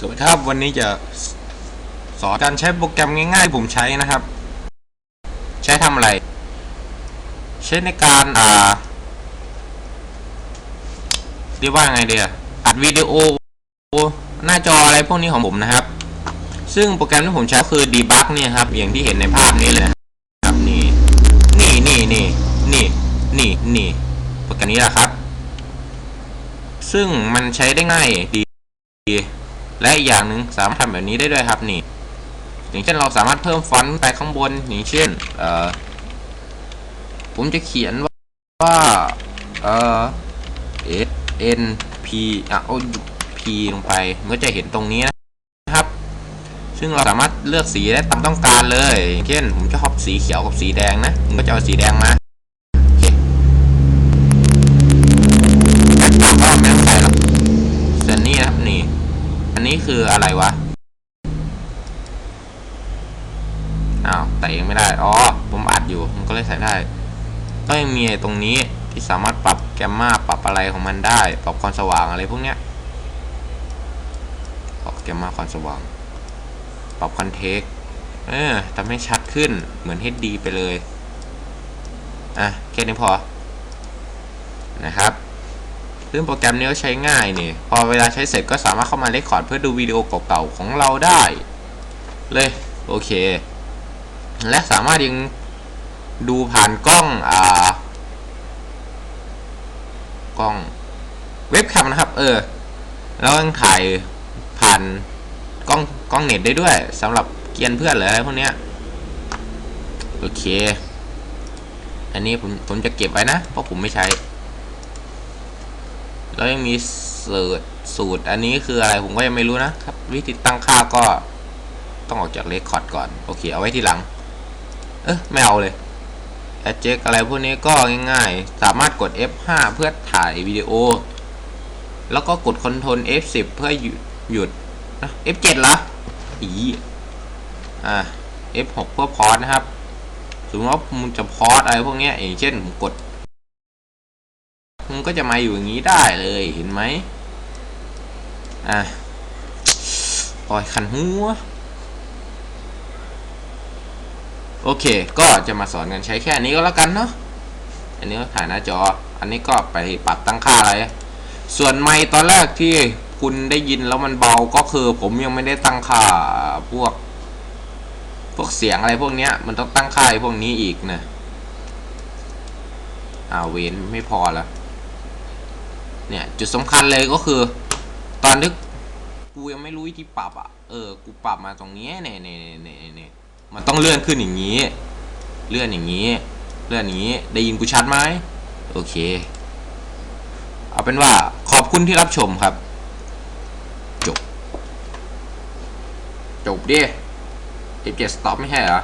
สวัสดีครับวันนี้จะสอนการใช้โปรแกรมง่ายๆ ผมใช้นะครับ ใช้ทำอะไร ใช้ในการอ่าเรียกว่าไงเดียอัดวิดีโอ หน้าจออะไรพวกนี้ของผมนะครับ ซึ่งโปรแกรมที่ผมใช้คือ debug เนี่ยครับ อย่างที่เห็นในภาพนี้เลยครับนี่นี่นี่นี่นี่นี่นี่โปรแกรมนี้แหละครับ ซึ่งมันใช้ได้ง่ายดี และอีกอย่างหนึ่งสามารถทำแบบนี้ได้ด้วยครับนี่ อย่างเช่นเราสามารถเพิ่มฟอนต์ไปข้างบนอย่างเช่นเอ่อผมจะเขียนว่าวาเอ่อ S N P อะเอ P ลงไปมันก็จะเห็นตรงนี้นะครับ ซึ่งเราสามารถเลือกสีได้ตามต้องการเลยอย่างเช่น ผมชอบสีเขียวกับสีแดงนะผมก็จะเอาสีแดงมา คืออะไรวะ อ้าวแต่ยังไม่ได้ อ๋อ ผมอัดอยู่ มันก็เลยใส่ได้ ก็ยังมีตรงนี้ที่สามารถปรับแกมมาปรับอะไรของมันได้ ปรับความสว่างอะไรพวกเนี้ยปรับแกมมาความสว่าง ปรับคอนเทกต์เออทำให้ชัดขึ้น เหมือน HD ไปเลย อะ แค่นี้พอ นะครับ ซึ่งโปรแกรมนี้ก็ใช้ง่ายนี่ พอเวลาใช้เสร็จก็สามารถเข้ามาเรคคอร์ดเพื่อดูวิดีโอเก่าๆของเราได้ เลย โอเค และสามารถยังดูผ่านกล้อง อ่ากล้องเว็บแคมนะครับ เออ แล้วยังถ่ายผ่านกล้องกล้องเน็ตได้ด้วยสำหรับเกียนเพื่อนหรืออะไรพวกเนี้ยโอเค อันนี้ผมผมจะเก็บไว้นะ เพราะผมไม่ใช้ แล้วยังมีสูตรสูตรอันนี้คืออะไรผมก็ยังไม่รู้นะครับ วิธีตั้งค่าก็ต้องออกจากเลคคอร์ดก่อนโอเคเอาไว้ทีหลัง เออไม่เอาเลยแอดเจ็อะไรพวกนี้ก็ง่ายๆ สามารถกด F5 เพื่อถ่ายวิดีโอ แล้วก็กด Ctrl F10 เพื่อหยุดนะ F7 เหรออีอ่า F6 เพื่อพอสนะครับสมมติว่ามึงจะพอสอะไรพวกนี้อย่างเช่นผมกด มันก็จะมาอยู่อย่างนี้ได้เลยเห็นไหมอะปล่อยคันหัวโอเค ก็จะมาสอนกันใช้แค่นี้ก็แล้วกันเนาะอันนี้ก็ถ่ายหน้าจอ อันนี้ก็ไปปรับตั้งค่าอะไร ส่วนไมค์ตอนแรกที่คุณได้ยินแล้วมันเบาก็คือ ผมยังไม่ได้ตั้งค่าพวก พวกเสียงอะไรพวกเนี้ย มันต้องตั้งค่าพวกนี้อีกนะอ่าเวนไม่พอแล้ว เนี่ยจุดสำคัญเลยก็คือ ตอนที่กูยังไม่รู้วิธีปรับอะ่ะเออกูปรับมาตรงนี้เนี่ยเนี่ยเนี่ยเนี่ยมันต้องเลื่อนขึ้นอย่างนี้ เลื่อนอย่างนี้ เลื่อนอย่างนี้ ได้ยินกูชัดไหมโอเค เอาเป็นว่าขอบคุณที่รับชมครับ จบ จบดิเอฟเจ็ดสต็อปไม่ใช่เหรอ